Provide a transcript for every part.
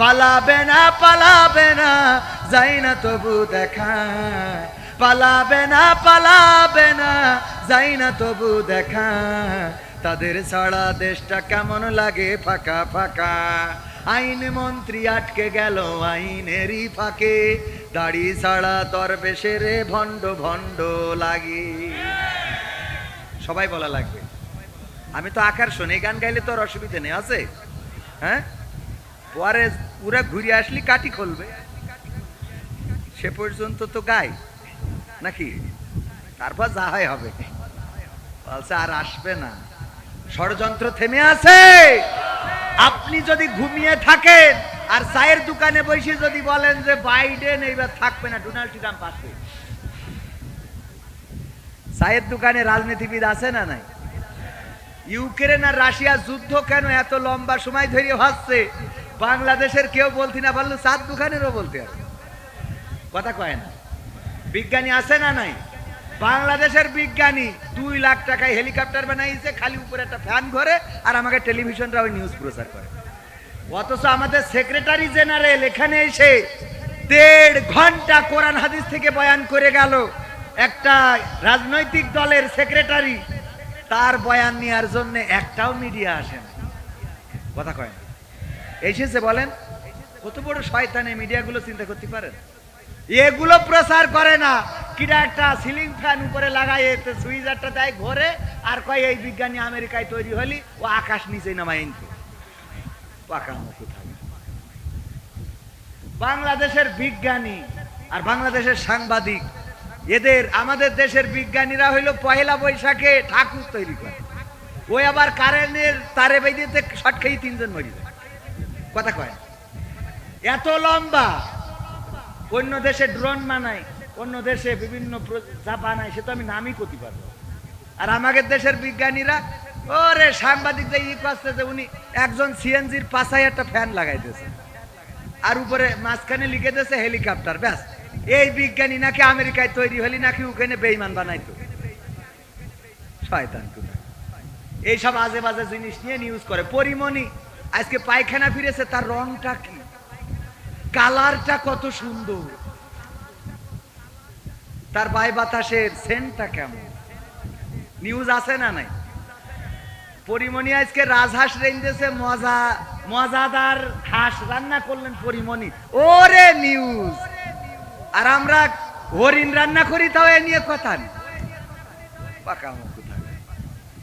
পালাবে না পালাবে না যাই না তবু দেখা। পালাবে না পালাবে না যাই না তবু দেখা। তাদের ছাড়া দেশটা কেমন লাগে ফাঁকা ফাঁকা। আইন মন্ত্রী আটকে গেল আইনেরই ফাঁকে। দাড়ি ছাড়া দরবেশের ভণ্ড ভণ্ড লাগে। সবাই বলা লাগবে। আমি তো আকার শুনি, গান গাইলে তোর অসুবিধা নেই, আছে? হ্যাঁ? পরে পুরা ঘুরে আসলি কাটি খুলবে। সে পর্যন্ত তো গাই, নাকি? তারপর যা হয় হবে। বলছে, আর আসবে না। ষড়যন্ত্র থেমে আছে। আপনি যদি ঘুমিয়ে থাকেন, আর চায়ের দোকানে বসে যদি বলেন যে বাইডেন এইবার থাকবে না, ডোনাল্ড ট্রাম্প আসবে। চায়ের দোকানে রাজনীতিবিদ আছে না নাই? ইউক্রেন আর রাশিয়া যুদ্ধ কেন এত লম্বা সময় ধরে হচ্ছে? বাংলাদেশের কেউ বলতি না, বলল চার দোকানেরও বলতে হবে। কথা কয় না। বিজ্ঞানী আছে না নাই? বাংলাদেশের বিজ্ঞানী দুই লাখ টাকায় হেলিকপ্টার বানাইছে, খালি উপরে একটা ফ্যান ঘরে, আর আমাকে টেলিভিশনরা ওই নিউজ প্রচার করে। অথচ আমাদের সেক্রেটারি জেনারেল এখানে এসে দেড় ঘণ্টা কোরআন হাদিস থেকে বয়ান করে গেল। একটা রাজনৈতিক দলের সেক্রেটারি তার বয়ান নেওয়ার জন্য একটাও মিডিয়া আসেন কথা কয় এসেছে বলেন? কত বড় শয়তানে মিডিয়াগুলো চিন্তা করতে পারেন? এগুলো প্রচার করে না। কিরা একটা সিলিং ফ্যান উপরে লাগাই এতে সুইজারটা দেয় ঘরে, আর কয়, এই বিজ্ঞানী আমেরিকায় তৈরি হলি, ও আকাশ নিচে ইনকে পাকা বাংলাদেশের বিজ্ঞানী আর বাংলাদেশের সাংবাদিক, এদের, আমাদের দেশের বিজ্ঞানীরা হইল পয়লা বৈশাখে ঠাকুর তৈরি করে। ওই আবার কারেন্টের তারে বেঁধেতে শট খেয়ে তিনজন মরি কথা কয়। এত লম্বা। অন্য দেশে ড্রোন বানায়, অন্য দেশে বিভিন্ন যা বানায়, সে তো আমি নামই করতে পারব। আর আমাদের দেশের বিজ্ঞানীরা, ওরে সাংবাদিকদের ই করছে যে উনি একজন সিএনজির পাশায় একটা ফ্যান লাগাইতেছে আর উপরে মাঝখানে লিখে দিয়েছে হেলিকপ্টার, ব্যাস। এই বিজ্ঞানী নাকি আমেরিকায় তৈরি হলি, নাকি ওখানে বেইমান বানাইতো। এইসব আজে বাজে জিনিস নিয়ে নিউজ করে। পরিমণি আজকে পায়খানা ফিরেছে, তার রংটা কি? কালারটা কত সুন্দর। তার বাই বাতাসের সেন্টটা কেমন? নিউজ আছে না নাই? পরিমণি আজকে রাজহাঁস রেঞ্জেছে মজা, মজাদার হাঁস। রান্না করলেন পরিমণি। ওরে নিউজ আর আমরা হরিণ রান্না করি, তাও এ নিয়ে কথা নেই। পাকা।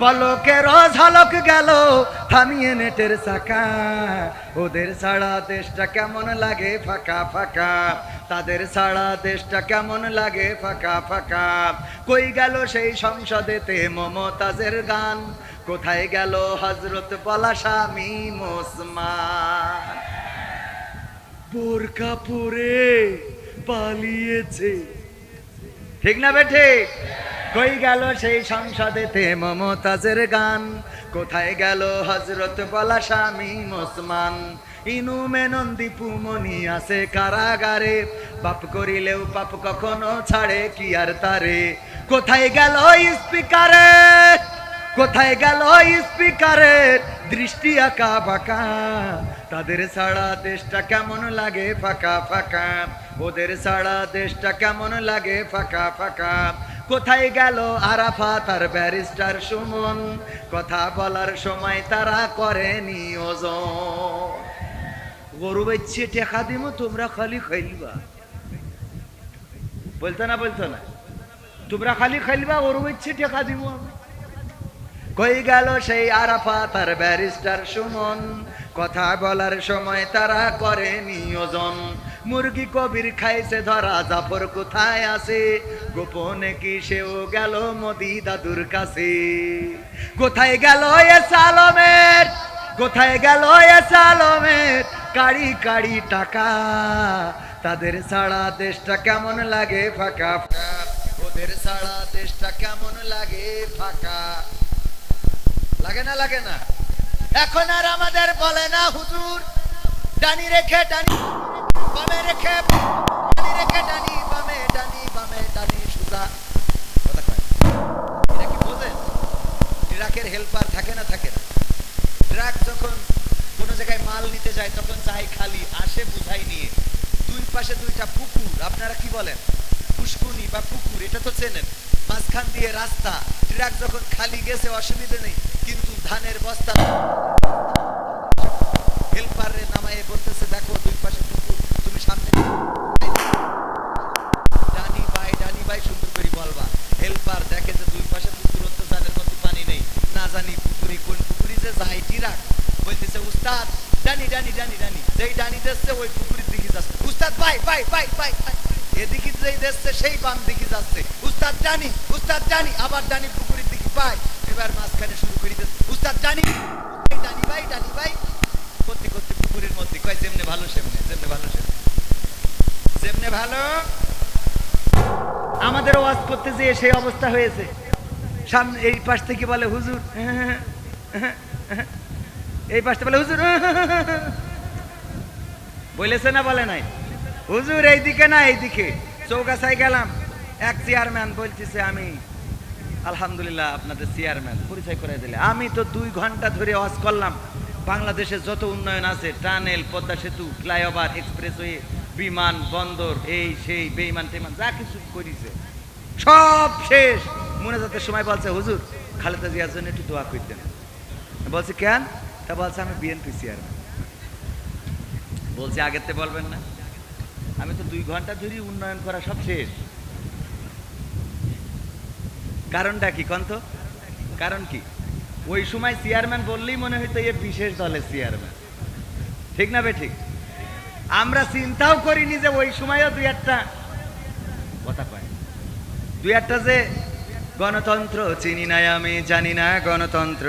পলকের ঝলক গেল, থামিয়ে নেটের চাকা। ওদের ছাড়া দেশটা কেমন লাগে? ফাঁকা ফাঁকা। তাদের ছাড়া দেশটা কেমন লাগে? ফাঁকা ফাঁকা। কই গেল সেই সংসদেতে মমতাজের গান? কোথায় গেল হজরত স্বামী মোসমান বোরকা পরে পালিয়েছে। ঠিক না বেঠে কই গেল সেই সংসদেতে মমতাজের গান? কোথায় গেল হজরত বলা স্বামী মোসমান ইনু মেনন্দি পুমনি আছে কারাগারে। পাপ করিলেও পাপ কখনো ছাড়ে, কি আর তারে? কোথায় গেল স্পিকারে? কোথায় গেল স্পিকারের দৃষ্টি আঁকা বাঁকা। তাদের ছাড়া দেশটা কেমন লাগে? ফাঁকা ফাঁকা। ওদের ছাড়া দেশটা কেমন লাগে? ফাঁকা ফাঁকা। কোথায় গেল আরাফা তার ব্যারিস্টার সুমন? কথা বলার সময় তারা করে নিয়োজন গরু বেচছে, টেকা দিব তোমরা খালি খাইলিবা বলতো না বলতো না? তোমরা খালি খেলবা ওর ইচ্ছে টেকা দিব কই গেল সেই আরাফা তার ব্যারিস্টার সুমন? কথা বলার সময় তারা করে নিয়োজন মুরগি কবির খাইছে, ধরা জাফর কোথায় আছে? গোপনে কি সেও গেল মোদি দাদুর কাছে? কোথায় গেল এ সালমের? কোথায় গেল এ সালমের? কাড়ি কাড়ি টাকা, তাদের ছাড়া দেশটা কেমন লাগে ফাঁকা? ওদের ছাড়া দেশটা কেমন লাগে ফাঁকা? লাগে না লাগে না? এখন আর আমাদের বলে না হুজুর। ডানি রেখে, ডানি আসে বুঝাই নিয়ে। দুই পাশে দুইটা পুকুর, আপনারা কি বলেন? পুষ্কুনি বা পুকুর, এটা তো চেনেন। মাঝখান দিয়ে রাস্তা। ট্রাক যখন খালি গেছে, অসুবিধে নেই। কিন্তু ধানের বস্তা হেল্পারে নামায়ে বলতেছে দেখো দুই পাশে পুকুর তুমি সামনে ডানি বাই ডানি বাই সুন্দর করে বলবা হেল্পার দেখে যে দুই পাশে পুকুর তো জানের মতো পানি নেই না জানি পুকুরি কোন পুকুরি যে যাই টিরাক বলতেছে উস্তাদ ডানি ডানি ডানি ডানি যেই ডানি দেখছে ওই পুকুরের দিকে যাচ্ছে উস্তাদ বাই বাই বাই বাই। এদিকে যেই দেখছে সেই বাম দিকে যাচ্ছে উস্তাদ ডানি উস্তাদ ডানি আবার ডানি পুকুরের দিকে পাই এবার মাঝখানে শুরু করে দিচ্ছে উস্তাদ ডানি ডানি ভাই ডানি ভাই করতে করতে পুকুরের মধ্যে কয় যেমনে ভালো সেমনে যেমনে ভালো সেমনে যেমনে ভালো আমাদের ওয়াজ করতে যেয়ে সেই অবস্থা হয়েছে সামনে এই পাশ থেকে বলে হুজুর এই পাশটা বলে, হুজুর বলেছে না, বলে নাই। হুজুর, এইদিকে না, এইদিকে। চৌকাছায় গেলাম। এক চেয়ারম্যান বলতেছে, আমি, আলহামদুলিল্লাহ আপনাদের চেয়ারম্যান, পরিচয় করে দিলে। আমি তো দুই ঘণ্টা ধরে ওয়াজ করলাম। বাংলাদেশে যত উন্নয়ন আছে, টানেল, পদ্মা সেতু, ফ্লাইওভার, এক্সপ্রেসওয়ে, বিমান, বন্দর, এই, সেই, বেইমান টেমান যা কিছু করেছে, সব শেষ। মোনাজাতের সময় বলছে, হুজুর, খালেদা জিয়ার জন্য একটু দোয়া করতেন। বলছে, কেন? তা বলছে, আমি বিএনপি চেয়ারম্যান বলছে আগেতে বলবেন না। আমি তো দুই ঘণ্টা ধরে উন্নয়ন করা সব শেষ। কারণটা কি, কন্ত? কারণ কি? ওই সময় চেয়ারম্যান বললেই মনে হইতো এ বিশেষ দলের চেয়ারম্যান ঠিক না বে ঠিক? আমরা চিন্তাও করিনি যে ওই সময়ও দুই একটা কথা কয়। দুই একটা যে গণতন্ত্র, চিনি নাই আমি, জানি না গণতন্ত্র।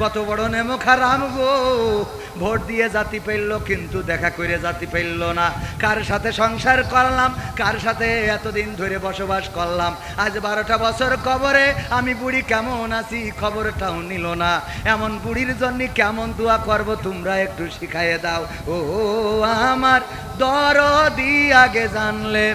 কত বড় নেমো খারাম গো। ভোট দিয়ে জাতি পেললো, কিন্তু দেখা করে জাতি পেললো না। কার সাথে সংসার করলাম, কার সাথে এতদিন ধরে বসবাস করলাম? আজ বারোটা বছর কবরে, আমি বুড়ি কেমন আছি, খবরটাও নিল না। এমন বুড়ির জন্য কেমন দোয়া করব, তোমরা একটু শিখাইয়ে দাও। ও, আমার দরদি আগে জানলে।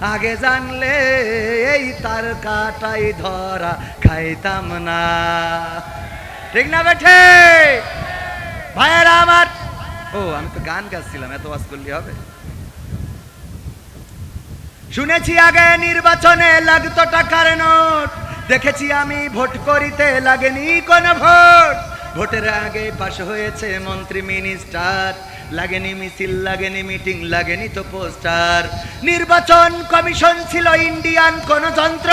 আগে জানলে এই তার কাটাই ধরা খাইতাম না। ঠিক না বেঠে? ভাইয়েরা আমার। ও, আমি তো গান গাচ্ছিলাম, এত ওয়াজ করলে হবে। শুনেছি আগে নির্বাচনে লাগতো টাকার নোট। দেখেছি আমি ভোট করিতে লাগেনি কোন ভোট। ভোটের আগে পাশ হয়েছে মন্ত্রী, মিনিস্টার। লাগেনি মিছিল, লাগেনি মিটিং, লাগেনি তো পোস্টার। নির্বাচন কমিশন ছিল ইন্ডিয়ান গণতন্ত্র।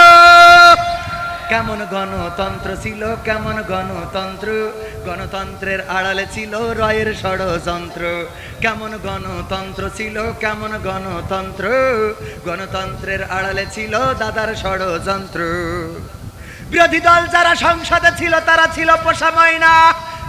কেমন গণতন্ত্র ছিল, কেমন গণতন্ত্র? গণতন্ত্রের আড়ালে ছিল রয়ের ষড়যন্ত্র। কেমন গণতন্ত্র ছিল, কেমন গণতন্ত্র? গণতন্ত্রের আড়ালে ছিল দাদার ষড়যন্ত্র। বিরোধী দল যারা সংসদে ছিল, তারা ছিল পোষা ময়না।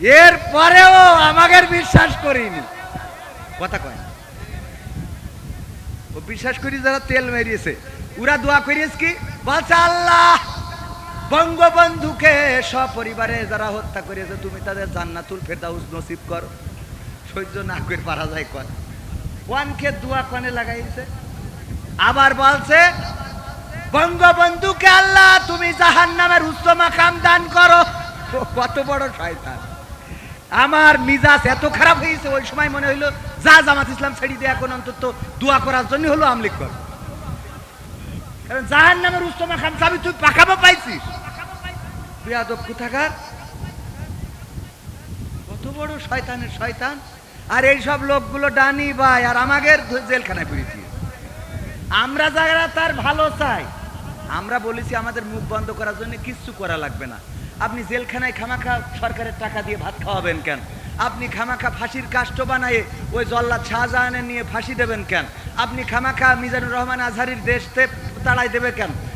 এর পরেও আমাদের বিশ্বাস করিনি। কথা কয় ও বিশ্বাস করি যারা তেল মেরিয়েছে। ওরা দোয়া করিয়েছে কি? বলছে, আল্লাহ, বঙ্গবন্ধুকে সপরিবারে যারা হত্যা করেছে, তুমি তাদের জান্নাতুল ফেরদাউস নসিব করো। সহ্য না করে পারা যায় কর ওয়ানকে দোয়া কনে লাগাইছে। আবার বলছে, বঙ্গবন্ধুকে আল্লাহ, তুমি জাহান নামের উচ্চ মাকাম দান করো। কত বড় শয়তান। আমার মিজাজ এত খারাপ হয়েছে, ওই সময় মনে হইল, যা জামাত ইসলাম ছেড়ে দিয়ে এখন অন্তত দোয়া করার জন্য হলো আমলিক কর কারণ জাহান নামের উস্তমা খান তুই পাইছিস। বিয়াদব কোথাকার? কত বড় শয়তানের শয়তান। আর এই সব লোকগুলো ডানি ভাই, আর আমাদের জেলখানায় পুড়েছি। আমরা যারা তার ভালো চাই, আমরা বলেছি আমাদের মুখ বন্ধ করার জন্য কিচ্ছু করা লাগবে না। আপনি জেলখানায় খামাখা সরকারের টাকা দিয়ে ভাত খাওয়াবেন কেন? আপনি খামাখা ফাঁসির কাষ্ট বানায়ে ওই জল্লাদ শাহজাহানের নিয়ে ফাঁসি দেবেন কেন? আপনি খামাখা মিজানুর রহমান আজহারির দেশতে তাড়াই দেবে কেন?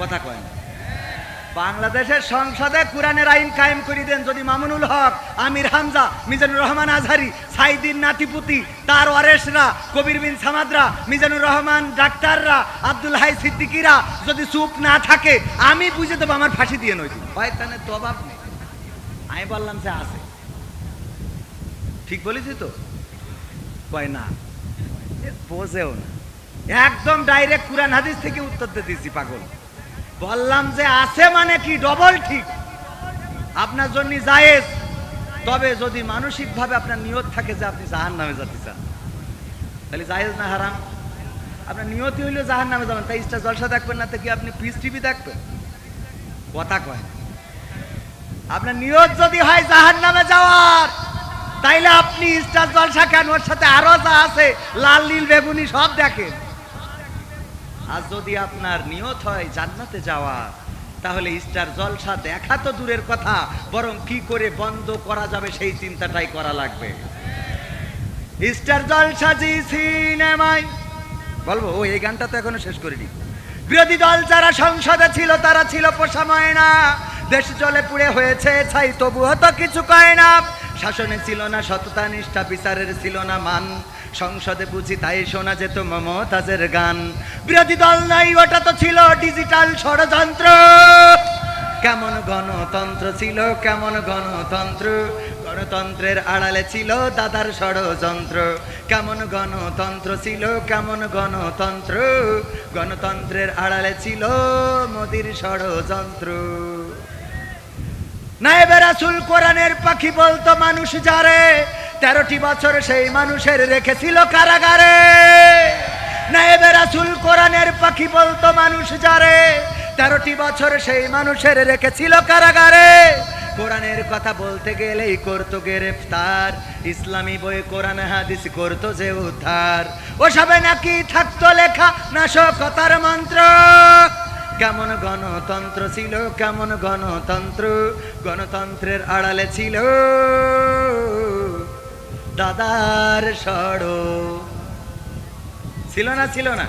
কথা কয় বাংলাদেশের সংসদে কোরআনের আইন কায়েম করে দেন যদি মামুনুল হক আমির হামজা মিজানুর রহমান আজহারি সাইদিন নাতিপুতি তার ওয়ারেসরা কবির বিন সামাদরা মিজানুর রহমান ডাক্তাররা আব্দুল হাই সিদ্দিকিরা যদি চুপ না থাকে আমি বুঝে দেবো আমার ফাঁসি দিয়ে নই শয়তানের দবাব নেই। আমি বললাম যে আছে। ঠিক বলেছি তো? কয় না বোঝেও না। একদম ডাইরেক্ট কোরআন হাদিস থেকে উত্তর দিয়ে দিয়েছি পাগল। বললাম যে আছে মানে কি? ডবল ঠিক। আপনার জন্য জায়েজ। তবে যদি মানসিকভাবে আপনার নিয়ত থাকে যে আপনি জাহান নামে যেতে চান, তাহলে জায়েজ না হারাম? আপনার নিয়তি হইলে জাহান নামে যাবেন। তাই ইস্টা জলসা দেখবেন না তো কি আপনি পিস টিভি দেখবেন? কথা কয় আপনার নিয়ত যদি হয় জাহান নামে যাওয়ার, তাইলে আপনি স্টার জলসা কেন? ওর সাথে আরও যা আছে, লাল, নীল, বেগুনি সব দেখেন। আর যদি আপনার নিয়ত হয় জান্নাতে যাওয়া, তাহলে স্টার জলসা দেখা তো দূরের কথা, বরং কি করে বন্ধ করা যাবে সেই চিন্তাটাই করা লাগবে। স্টার জলসা জি সিনেমায় বলব, ও, এই গানটা তো এখনও শেষ করিনি। বিরোধী দল যারা সংসদে ছিল, তারা ছিল পোষা ময়না। দেশ জলে পুড়ে হয়েছে ছাই, তবুও তো কিছু কয় না। শাসনে ছিল না সততা, নিষ্ঠা, বিচারের ছিল না মান। সংসদে বুঝি তাই শোনা যেত মমতাজের গান। বিরোধী দল নাই, ওটা তো ছিল ডিজিটাল ষড়যন্ত্র। কেমন গণতন্ত্র ছিল, কেমন গণতন্ত্র? গণতন্ত্রের আড়ালে ছিল দাদার ষড়যন্ত্র। কেমন গণতন্ত্র ছিল, কেমন গণতন্ত্র? গণতন্ত্রের আড়ালে ছিল মোদির ষড়যন্ত্র। নায়েবে রাসুল কোরআনের পাখি বলতো মানুষ যারে তেরোটি বছর সেই মানুষের রেখেছিল কারাগারে। নায়েবে রাসুল কোরআনের পাখি বলতো, মানুষ যারে তেরোটি বছর সেই মানুষের রেখেছিল কারাগারে। কোরআনের কথা বলতে গেলেই করতো গ্রেফতার। ইসলামী বই, কোরআন, হাদিস করতো যে উদ্ধার। ওসবে নাকি থাকতো লেখা নাশকতার মন্ত্র। কেমন গণতন্ত্র ছিল, কেমন গণতন্ত্র। গণতন্ত্রের আড়ালে ছিল। দাদার সড় ছিল না ছিল না।